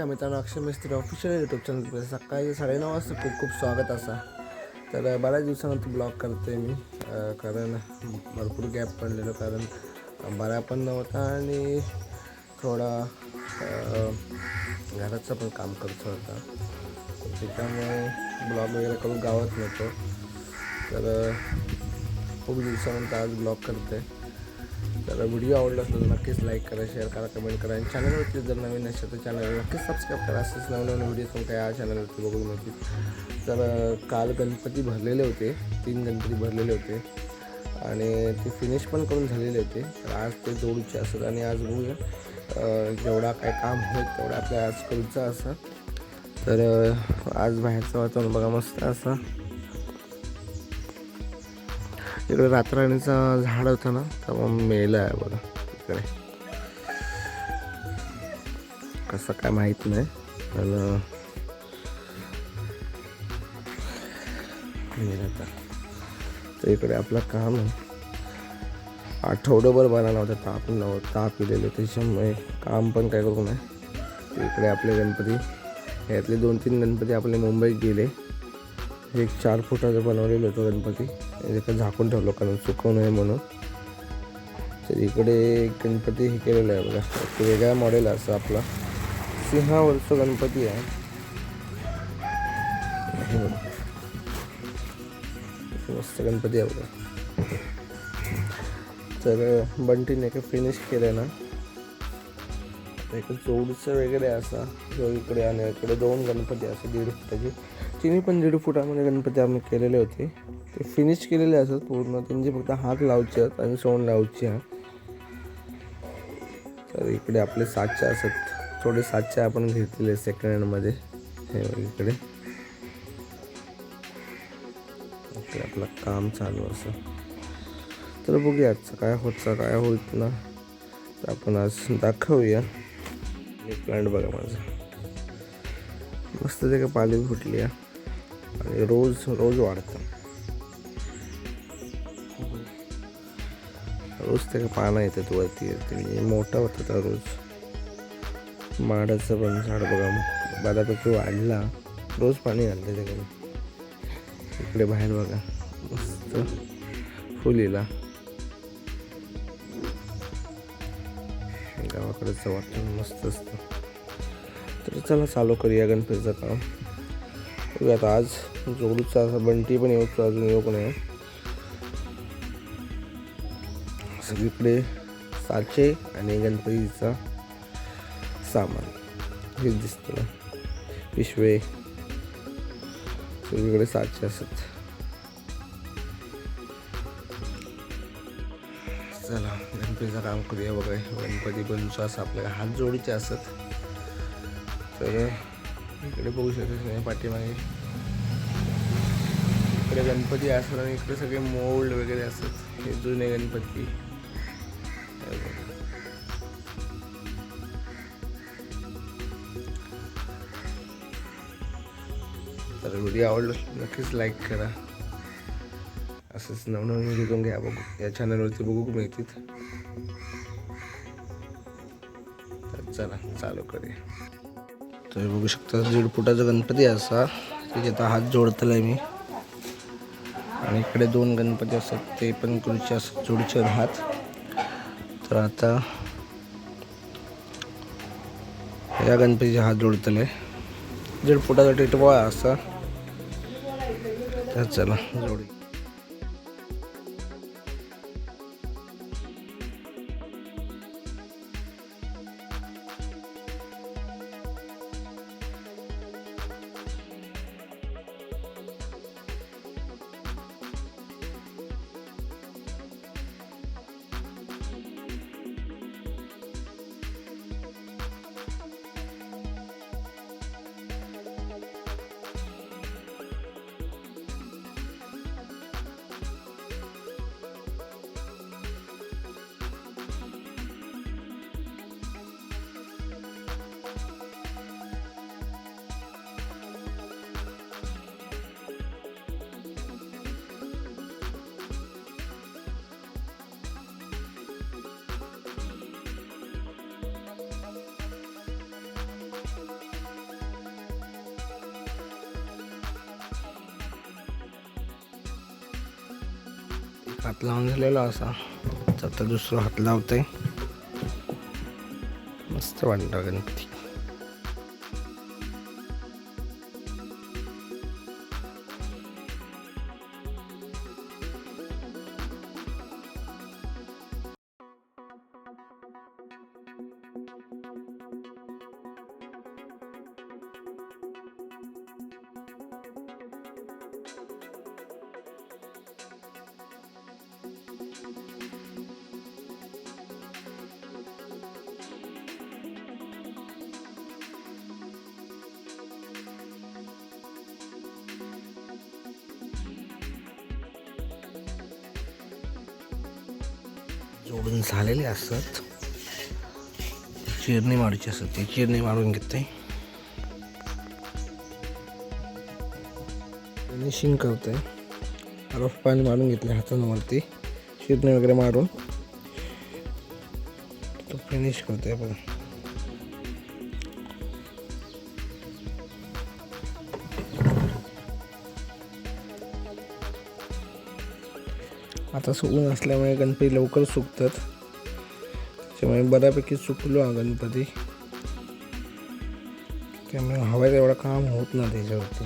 नमस्कार मित्रांनो Akshay Mistry official YouTube channel सकाळी साडेनऊ वाजता खूप खूप स्वागत असा. तर बऱ्याच दिवसानंतर ब्लॉग करते मी कारण भरपूर गॅप पडलेलो कारण बरा पण नव्हता आणि थोडा घराचं पण काम करत होता. त्याच्यामुळे ब्लॉग वगैरे करून गावत नव्हतो तर खूप दिवसानंतर आज ब्लॉग करते तर व्हिडिओ आवडला असेल तर नक्कीच लाईक करा शेअर करा कमेंट करा. आणि चॅनलवरती जर नवीन असेल तर चॅनल नक्कीच सबस्क्राईब करा. असेच नवीन व्हिडिओ तुमच्या या चॅनलवरती बघून नक्कीच. तर काल गणपती भरलेले होते. तीन गणपती भरलेले होते. आणि ते फिनिश पण करून झालेले होते. तर आज ते जोडूचे असतात. आणि आज बघूया जेवढा काय काम होईल तेवढा आपल्या आज करूचं असं. तर आज बाहेरचं वातावरण बघा मस्त असं. इकडे रातराणीचा झाड होतं ना तेव्हा मेला आहे बघा. तिकडे कसं काय माहीत नाही पण आता. तर इकडे आपलं काम आहे. आठवडंभर बरा नव्हता ताप नव्हतं ताप दिलेलं त्याच्यामुळे काम पण काय करू नये. इकडे आपले गणपती यातले दोन तीन गणपती आपले मुंबईत गेले. एक चार फुटाचं बनवलेलं होतं गणपती. त्याचं झाकून ठेवलं कारण सुकवू नये म्हणून. तर इकडे गणपती हे केलेलं आहे बघा. एक वेगळा मॉडेल असं आपला. सिंहावरचं गणपती आहे. मस्त गणपती आहे बघा. तर बंटीने का फिनिश केलं ना. एक चौडचं वगैरे असा. जो इकडे आणि इकडे दोन गणपती असे दीड फुटाचे. तिन्ही पण दीड फुटामध्ये गणपती आम्ही केलेले होते. ते फिनिश केलेले असत पूर्ण. त्यांचे फक्त हात लावचे आहेत आणि सोंड लावचे आहे. तर इकडे आपले सातचे असत. थोडे सातचे आपण घेतलेले सेकंड हँडमध्ये हे इकडे. आपलं काम चालू असं. तर बघूया आजचं काय होतचं काय होत ना तर आपण आज दाखवूया. प्लांट बघा माझं. मस्त ते पाली फुटली आणि रोज रोज वाढतं. रोज ते पानं येतात वरती येते म्हणजे मोठा होता तर रोज. माडाचं पण झाड बघा बऱ्यापैकी वाढला. रोज पाणी घालतं त्याकडे इकडे बाहेर बघा मस्त फुलीला. गावाकडचं वाटतं मस्त असतं. तर चला चालू करूया गणपतीचं काम. बघूया आता आज जोडूचा असा बंटी पण येऊच अजून येऊ नाही सगळीकडे साचे आणि गणपतीचा सामान. हे दिसतं पिशवे. सगळीकडे साचे असत. चला गणपतीचं काम करूया बघा. गणपती पण असं आपल्याला हात जोडीचे असत. तर इकडे बघू शकतो पाठीमागे. इकडे गणपती असतात आणि इकडे सगळे मोल्ड वगैरे असतात. हे जुने गणपती. तर व्हिडिओ आवडलं नक्कीच लाईक करा. असंच नवनवीन व्हिडिओ घेऊन घ्या बघू. या चॅनलवरती बघू मिळतील. तर चला चालू करूया. तुम्ही बघू शकता दीड फुटाचा गणपती असा. त्याचे आता हात आहे मी. आणि इकडे दोन गणपती असतात ते पण तुळचे असतात जोडचे हात. तर आता या गणपतीचे हात जोडतले. दीड फुटाचा टिटवा असा तर चला जोडी. हात लावून झालेला असा. आता दुसरा हात लावतंय. मस्त वाटतं गणपती. जोडून झालेले असतात. चिरणी मारायची असतात ती. चिरणी मारून घेते. फिनिशिंग करते. रफ पाणी मारून घेतले हातांवरती. चिरणी वगैरे मारून. तो फिनिश करते आपण. आता सुकून असल्यामुळे गणपती लवकर सुकतात. त्याच्यामुळे बऱ्यापैकी सुकलो हा गणपती. त्यामुळे हवा एवढा काम होत ना त्याच्यावरती.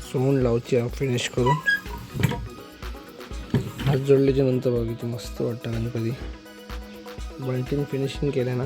सोंड लावची फिनिश करून. हात जोडल्याच्या नंतर बघ किती मस्त वाटतं गणपती. बंटिंग फिनिशिंग केलं ना.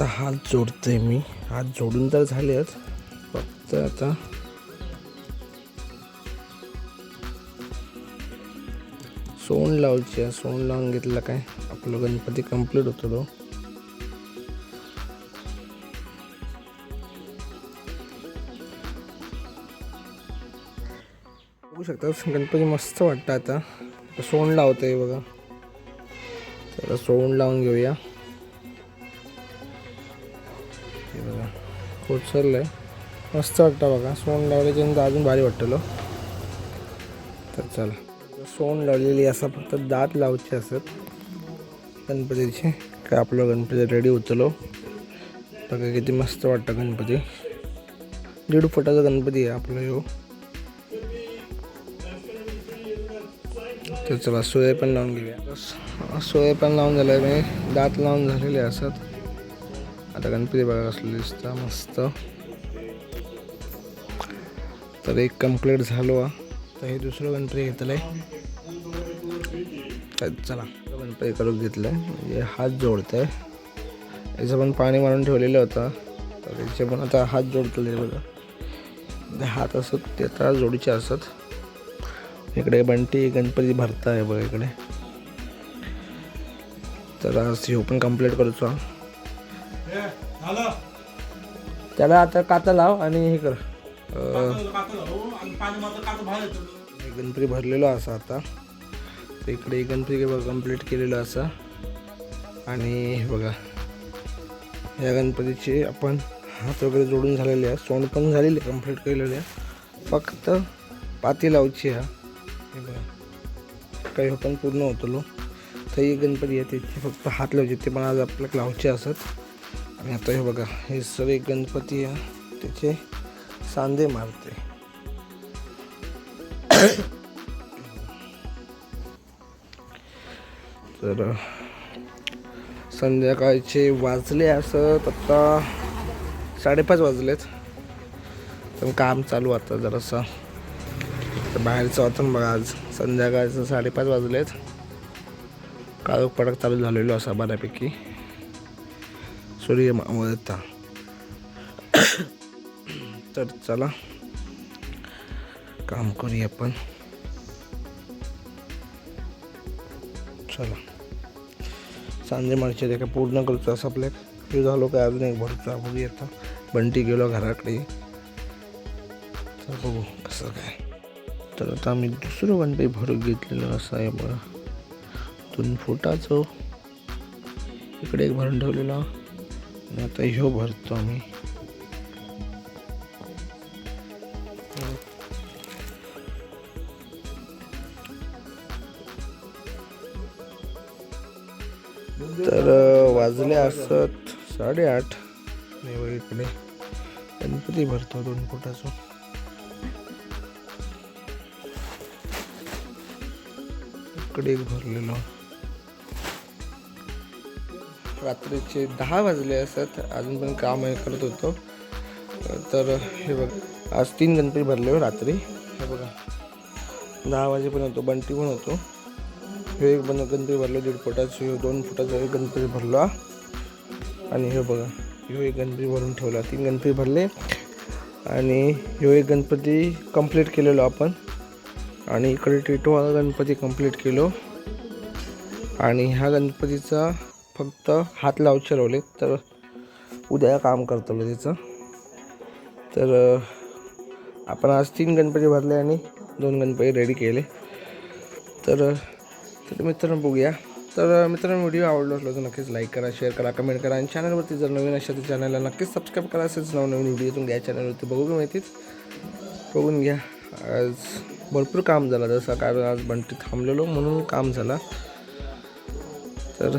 आता हात जोडतोय मी. हात जोडून तर झालेच फक्त आता सोंड लावायची आहे. सोंड लावून घेतलं काय? आपलं गणपती कंप्लीट होतो तो. बघू शकता गणपती मस्त वाटतं आता. आता सोंड लावतोय बघा. तर सोंड लावून घेऊया. कोचरलंय मस्त वाटतं बघा. सोंड लावल्याच्यानंतर अजून भारी वाटतं तर चला. सोंड लावलेली असा फक्त दात लावायचे असत. गणपतीचे. काय आपलं गणपती रेडी उचलो बघा किती मस्त वाटतं गणपती. दीड फुटाचा गणपती आहे आपला ह्यो तर चला सोय पण लावून घेऊया. सोय पण लावून झालं मी दात लावून झालेले असत. आता गणपती बघा कसलं दिसतं मस्त. तर एक कंप्लीट झालो तर हे दुसरं गणपती घेतलं आहे चला गणपती करून घेतलं आहे म्हणजे हात जोडत आहे याचं पण पाणी मारून ठेवलेलं होतं. तर याचे पण आता हात जोडतले बघा. हात असत ते आता जोडीचे असत. इकडे बंटी गणपती भरता आहे बघा इकडे. तर आज हे पण कंप्लीट करतो त्याला आता काता लाव आणि हे कर. गणपती भरलेलो असा आता. इकडे गणपती बघा कंप्लीट केलेलं असा. आणि हे बघा या गणपतीचे आपण हात वगैरे जोडून झालेले आहे सोंड पण झालेली आहे कंप्लीट केलेले आहे. फक्त पाती लावची आहे. हे बघा काही पण पूर्ण होतो तर ही गणपती आहे त्याची फक्त हात लावायचे ते पण आज आपल्याला लावचे असत. आणि आता हे बघा हे सगळे गणपती आहे त्याचे सांधे मारते. तर संध्याकाळचे वाजले असत आता साडेपाच वाजलेत. पण काम चालू आता जरासं. तर बाहेरचं होतं बघा आज. संध्याकाळचं साडेपाच वाजलेत. काळोख पडक चालू झालेलो असा बऱ्यापैकी. सूर्य मावळता तर चला. काम करूया आपण. चला. सांजे मार्चे ते काय पूर्ण करतो असं आपल्या हे झालो काय अजून एक भरतो बघूया आता. बंटी गेलो घराकडे. तर बघू कसं काय. तर आता आम्ही दुसरं बंटी भरून घेतलेलं असं आहे बघा. दोन फुटाचं. इकडे एक भरून ठेवलेला. आणि आता ह्यो भरतो आम्ही. तर वाजले असत साडेआठ. आणि इकडे. गणपती भरतो दोन फुटाचं. इकडे एक भरलेलो. रात्रीचे दहा वाजले असत. अजून पण काम हे करत होतो. तर हे बघ आज तीन गणपती भरले हो रात्री. हे बघा दहा वाजेपर्यंत होतो बंटी पण होतो. हे एक बन गणपती भरलो दीड फुटाचं हे दोन फुटाचा एक गणपती भरला. आणि हे बघा ह्यो एक गणपती भरून ठेवला. तीन गणपती भरले. आणि ह्यो एक गणपती कंप्लीट केलेलो आपण. आणि इकडे टिटोवाला गणपती कंप्लीट केलो. आणि ह्या गणपतीचा फक्त हात लावचे लावले तर उद्या काम करतो त्याचं तर आपण आज तीन गणपती भरले आणि दोन गणपती रेडी केले. तर तर मित्रांनो बघूया. तर मित्रांनो व्हिडिओ आवडला असला तर नक्कीच लाईक करा शेअर करा कमेंट करा. आणि चॅनलवरती जर नवीन असेल तर चॅनलला नक्कीच सबस्क्राईब करा. असेच नवनवीन व्हिडिओ तुम्ही या चॅनलवरती बघू माहितीच. बघून घ्या. आज भरपूर काम झालं. जसं कारण आज बंटी थांबलेलो म्हणून काम झाला. तर